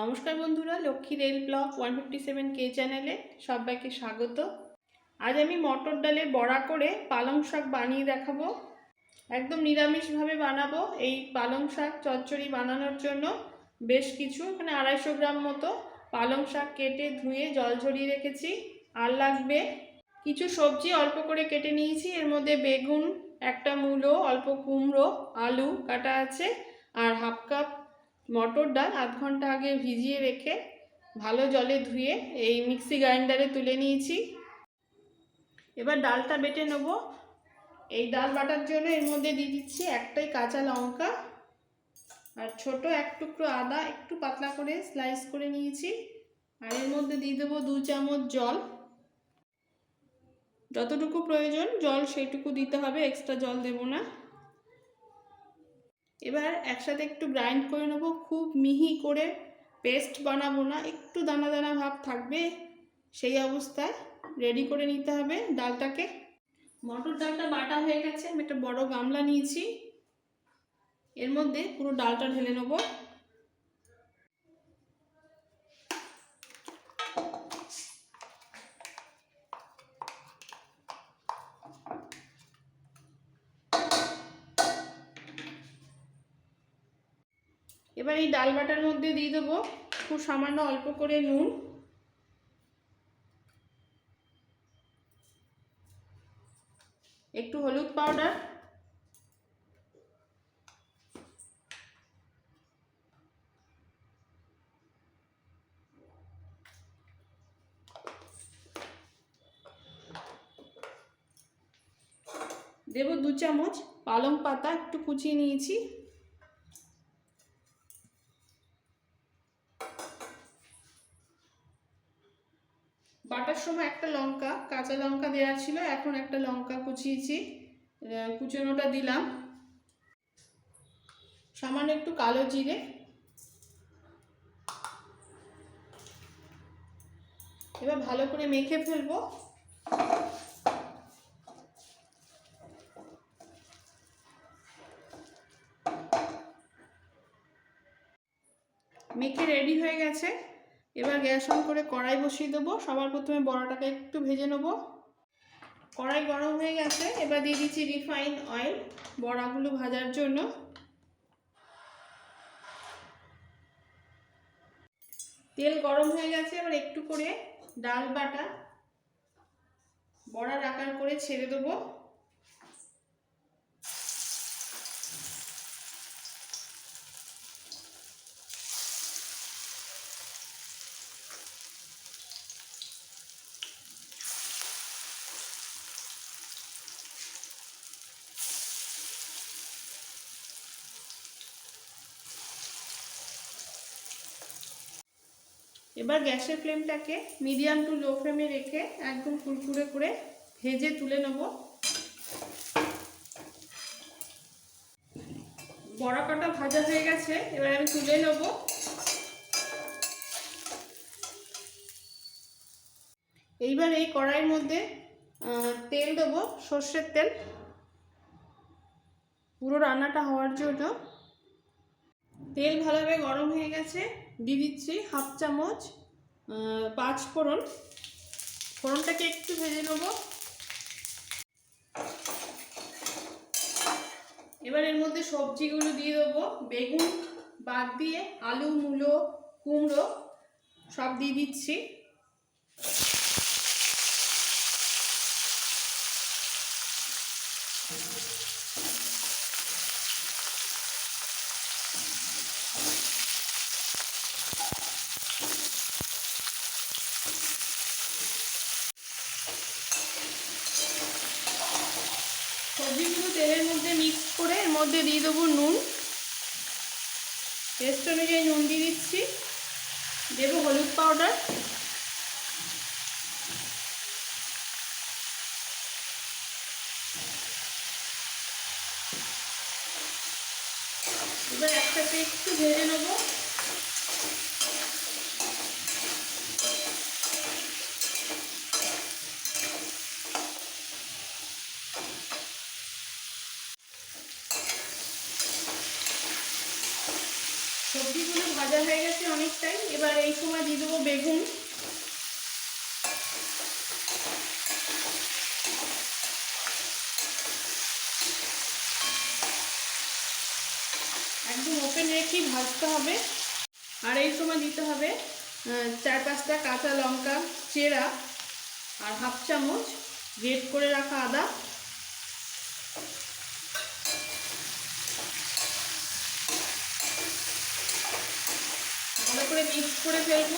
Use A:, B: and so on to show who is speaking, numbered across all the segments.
A: নমস্কার বন্ধুরা, Lakshmi rail block one fifty seven কে চ্যানেলে সবাইকে স্বাগত। আজ আমি মটর ডালের বড়া করে পালং শাক বানিয়ে দেখাবো। একদম নিরামিষভাবে বানাবো এই পালং শাক চচ্চড়ি বানানোর জন্য। বেশ কিছু, এখানে আড়াইশো গ্রাম মতো পালং শাক কেটে ধুয়ে জল ঝরিয়ে রেখেছি। আর লাগবে কিছু সবজি অল্প করে কেটে নিয়েছি। এর মধ্যে বেগুন, একটা মূলো, অল্প কুমড়ো, আলু কাটা আছে, আর হাফ কাপ মটর ডাল আধ ঘণ্টা আগে ভিজিয়ে রেখে ভালো জলে ধুয়ে এই মিক্সি গ্রাইন্ডারে তুলে নিয়েছি। এবার ডালটা বেটে নেব। এই ডাল বাটার জন্য এর মধ্যে দিয়ে দিচ্ছি একটাই কাঁচা লঙ্কা আর ছোট এক টুকরো আদা, একটু পাতলা করে স্লাইস করে নিয়েছি। আর এর মধ্যে দিয়ে দেবো দু চামচ জল। যতটুকু প্রয়োজন জল সেইটুকু দিতে হবে, এক্সট্রা জল দেব না। এবার একসাথে একটু গ্রাইন্ড করে নেব, খুব মিহি করে পেস্ট বানাবো না, একটু দানা দানা ভাব থাকবে, সেই অবস্থায় রেডি করে নিতে হবে ডালটাকে। মটর ডালটা বাটা হয়ে গেছে, আমি একটা বড় গামলা নিয়েছি, এর মধ্যে পুরো ডালটা ঢেলে নেব। এবার এই ডাল বাটার মধ্যে দিয়ে দেবো খুব সামান্য অল্প করে নুন। একটু হলুদ পাউডার। দেব দু চামচ পালং পাতা, একটু কুচিয়ে নিয়েছি বাটার সময় একটা লঙ্কা কাঁচা লঙ্কা দেওয়া ছিল, এখন একটা লঙ্কা কুচিয়েছি। কুচোনোটা দিলাম। সামান্য একটু কালো জিরে। এবার ভালো করে মেখে ফেলব। মেখে রেডি হয়ে গেছে। এবার গ্যাস অন করে কড়াই বসিয়ে দেবো। সবার প্রথমে বড়াটাকে একটু ভেজে নেব। কড়াই গরম হয়ে গেছে, এবার দিয়ে দিচ্ছি রিফাইন অয়েল বড়াগুলো ভাজার জন্য। তেল গরম হয়ে গেছে, এবার একটু করে ডাল বাটা বড়ার আকার করে ছেড়ে দেবো। এবার গ্যাসের ফ্লেমটাকে মিডিয়াম টু লো ফ্লেমে রেখে একদম কুরকুরে করে ভেজে তুলে নেব। বড়া কটা ভাজা হয়ে গেছে, এবার আমি তুলে নেব। এইবার এই কড়াইয়ের মধ্যে তেল দেবো, সর্ষের তেল। পুরো রান্নাটা হওয়ার জন্য। তেল ভালোভাবে গরম হয়ে গেছে। দিয়ে দিচ্ছি হাফ চামচ পাঁচ ফোড়ন। ফোড়নটাকে একটু ভেজে নেব। এবার এর মধ্যে সবজিগুলো দিয়ে দেবো। বেগুন বাদ দিয়ে আলু, মূলো, কুমড়ো সব দিয়ে দিচ্ছি সবজিগুলো তেলের মধ্যে মিক্স করে এর মধ্যে দিয়ে দেবো নুন। টেস্ট অনুযায়ী নুন দিয়ে দিচ্ছি। দেবো হলুদ পাউডার এবার একসাথে একটু ভেজে নেব সবজিগুলো ভাজা হয়ে গেছে অনেক অনেকটাই এবার এই সময় দিয়ে দেবো বেগুন। একদম ওপেন রেখেই ভাজতে হবে। আর এই সময় দিতে হবে চার পাঁচটা কাঁচা লঙ্কা, চেরা আর হাফ চামচ গ্রেট করে রাখা আদা ভালো করে মিক্স করে ফেলব।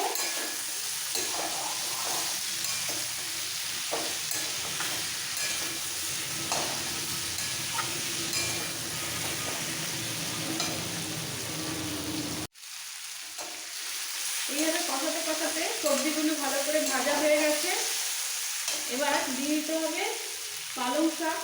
A: এইভাবে কষাতে কষাতে সবজিগুলো ভালো করে ভাজা হয়ে গেছে। এবার দিয়ে দিতে হবে পালং শাক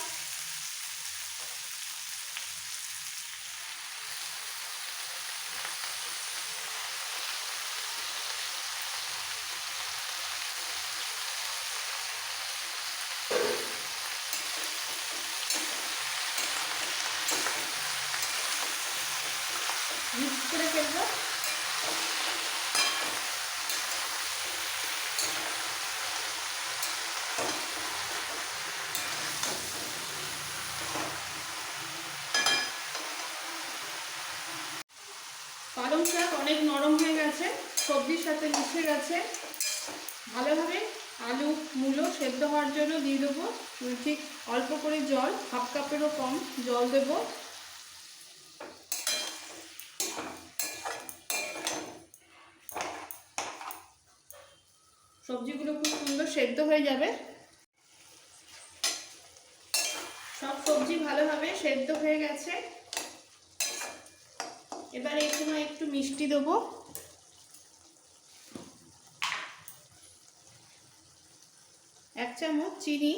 A: মিক্স করে ফেলব পালং অনেক নরম হয়ে গেছে, সবজির সাথে মিশে গেছে। ভালোভাবে আলু, মূলো সেদ্ধ হওয়ার জন্য দিয়ে দেবো। ঠিক অল্প করে জল, হাফ কাপেরও কম জল দেবো। সবজিগুলো খুব সুন্দর সেদ্ধ হয়ে যাবে। সব সবজি ভালোভাবে সেদ্ধ হয়ে গেছে। এবার এই সময় একটু মিষ্টি দেবো। এক চামচ চিনি।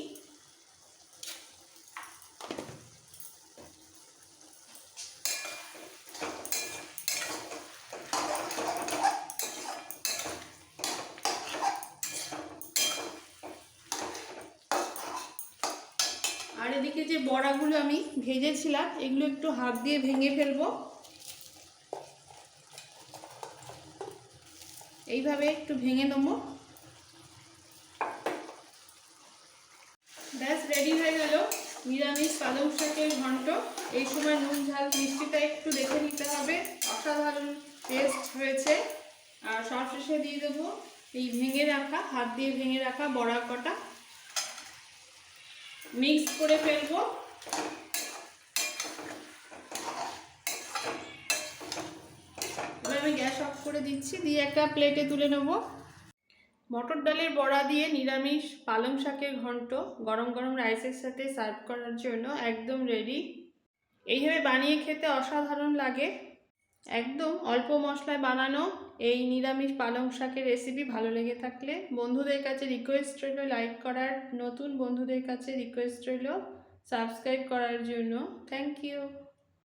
A: আর এদিকে যে বড়াগুলো আমি ভেজেছিলাম, এগুলো একটু হাত দিয়ে ভেঙে ফেলব। এইভাবে একটু ভেঙে নেব। ব্যাস রেডি হয়ে গেল নিরামিষ পালং শাকের ঘন্ট। এই সময় নুন, ঝাল, মিষ্টিটা একটু দেখে নিতে হবে। অসাধারণ টেস্ট হয়েছে। আর সবশেষে দিয়ে দেবো এই ভেঙে রাখা, হাত দিয়ে ভেঙে রাখা বড়া কটা। মিক্স করে ফেলব। আমি গ্যাস অফ করে দিচ্ছি, দিয়ে একটা প্লেটে তুলে নেব। মটর ডালের বড়া দিয়ে নিরামিষ পালং শাকের ঘন্ট গরম গরম রাইসের সাথে সার্ভ করার জন্য একদম রেডি। এইভাবে বানিয়ে খেতে অসাধারণ লাগে। একদম অল্প মশলায় বানানো এই নিরামিষ পালং শাকের রেসিপি ভালো লেগে থাকলে বন্ধুদের কাছে রিকোয়েস্ট রইল লাইক করার, নতুন বন্ধুদের কাছে রিকোয়েস্ট রইল সাবস্ক্রাইব করার জন্য। Thank you